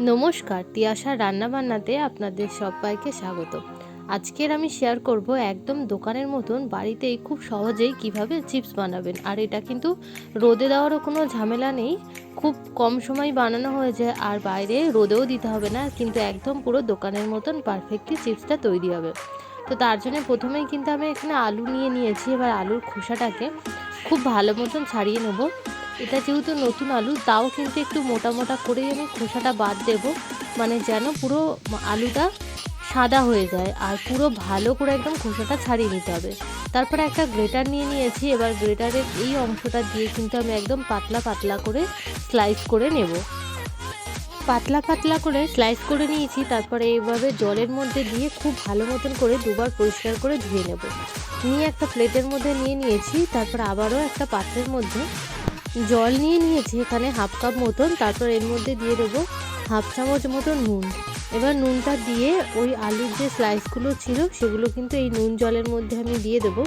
নমস্কার, তিয়াশা রান্নাবান্নাতে আপনাদের সবাইকে স্বাগত। আজকের আমি শেয়ার করব একদম দোকানের মতন বাড়িতেই খুব সহজেই কীভাবে চিপস বানাবেন। আর এটা কিন্তু রোদে দেওয়ারও কোনো ঝামেলা নেই। খুব কম সময় বানানো হয়ে যায় আর বাইরে রোদেও দিতে হবে না, কিন্তু একদম পুরো দোকানের মতন পারফেক্টলি চিপসটা তৈরি হবে। তো তার জন্য প্রথমেই কিন্তু আমি এখানে আলু নিয়ে নিয়েছি, এবার আলুর খোসাটাকে খুব ভালো মতন ছাড়িয়ে নেব। এটা যেহেতু নতুন আলু, তাও কিন্তু একটু মোটা মোটা করেই আমি খোসাটা বাদ দেব। মানে যেন পুরো আলুটা সাদা হয়ে যায় আর পুরো ভালো করে একদম খোসাটা ছাড়িয়ে নিতে হবে। তারপরে একটা গ্রেটার নিয়ে নিয়েছি, এবার গ্রেটারের এই অংশটা দিয়ে কিন্তু আমি একদম পাতলা পাতলা করে স্লাইস করে নেব। পাতলা পাতলা করে স্লাইস করে নিয়েছি, তারপরে এইভাবে জলের মধ্যে দিয়ে খুব ভালো মতন করে দুবার পরিষ্কার করে ধুয়ে নেব। নিয়ে একটা প্লেটের মধ্যে নিয়ে নিয়েছি, তারপর আবারও একটা পাত্রের মধ্যে জল নিয়ে নিয়েছি, এখানে হাফ কাপ মতন, তারপর এর মধ্যে দিয়ে দেবো হাফ চামচ মতন নুন। এবার নুনটা দিয়ে ওই আলুর যে স্লাইসগুলো ছিল, সেগুলো কিন্তু এই নুন জলের মধ্যে আমি দিয়ে দেবো।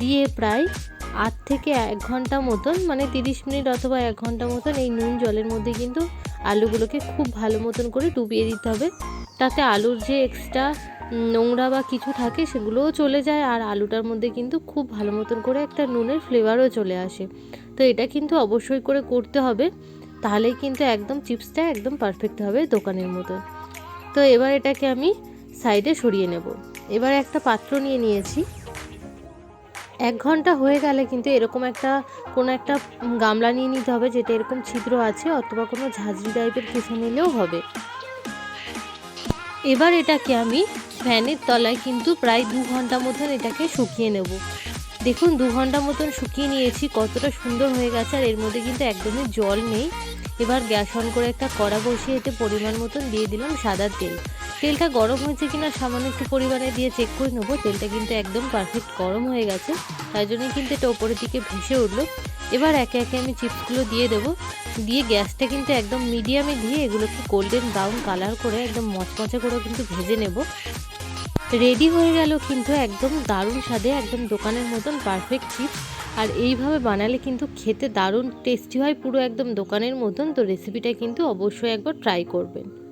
দিয়ে প্রায় আট থেকে এক ঘণ্টা মতন মানে তিরিশ মিনিট অথবা এক ঘণ্টা মতন এই নুন জলের মধ্যে কিন্তু আলুগুলোকে খুব ভালো মতন করে ডুবিয়ে দিতে হবে। তাতে আলুর যে এক্সট্রা নোংরা বা কিছু থাকে সেগুলোও চলে যায় আর আলুটার মধ্যে কিন্তু খুব ভালো মতন করে একটা নুনের ফ্লেভারও চলে আসে। তো এটা কিন্তু অবশ্যই করে করতে হবে। তাহলেই কিন্তু একদম চিপসটা একদম পারফেক্ট হবে দোকানের মতো তো এবার এটাকে আমি সাইডে সরিয়ে নেব। এবার একটা পাত্র নিয়ে নিয়েছি। এক ঘণ্টা হয়ে গেলে কিন্তু এরকম একটা কোনো একটা গামলা নিয়ে নিতে হবে যেটা এরকম ছিদ্র আছে অথবা কোনো ঝাঁঝরি টাইপের কিছু নিলেও হবে। এবার এটাকে আমি ফ্যানের তলায় কিন্তু প্রায় দু ঘণ্টা মতন এটাকে শুকিয়ে নেব। দেখুন, দু ঘণ্টা মতন শুকিয়ে নিয়েছি, কতটা সুন্দর হয়ে গেছে, আর এর মধ্যে কিন্তু একদমই জল নেই। এবার গ্যাস অন করে একটা কড়া বসিয়ে এতে পরিমাণ মতন দিয়ে দিলাম সাদা তেল। তেলটা গরম হয়েছে কিনা সামান্য একটু পরিমাণে দিয়ে চেক করে নেব। তেলটা কিন্তু একদম পারফেক্ট গরম হয়ে গেছে, তাই জন্যই কিন্তু এটা ওপরের দিকে ভেসে উঠল। এবার একে একে আমি চিপসগুলো দিয়ে দেবো। দিয়ে গ্যাসটা কিন্তু একদম মিডিয়ামে দিয়ে এগুলোকে গোল্ডেন ব্রাউন কালার করে একদম মচমচে করে কিন্তু ভেজে নেব। রেডি হয়ে গেল কিন্তু একদম দারুণ স্বাদে, একদম দোকানের মতন পারফেক্ট চিপস আর এইভাবে বানালে কিন্তু খেতে দারুণ টেস্টি হয়, পুরো একদম দোকানের মতন। তো রেসিপিটা কিন্তু অবশ্যই একবার ট্রাই করবেন।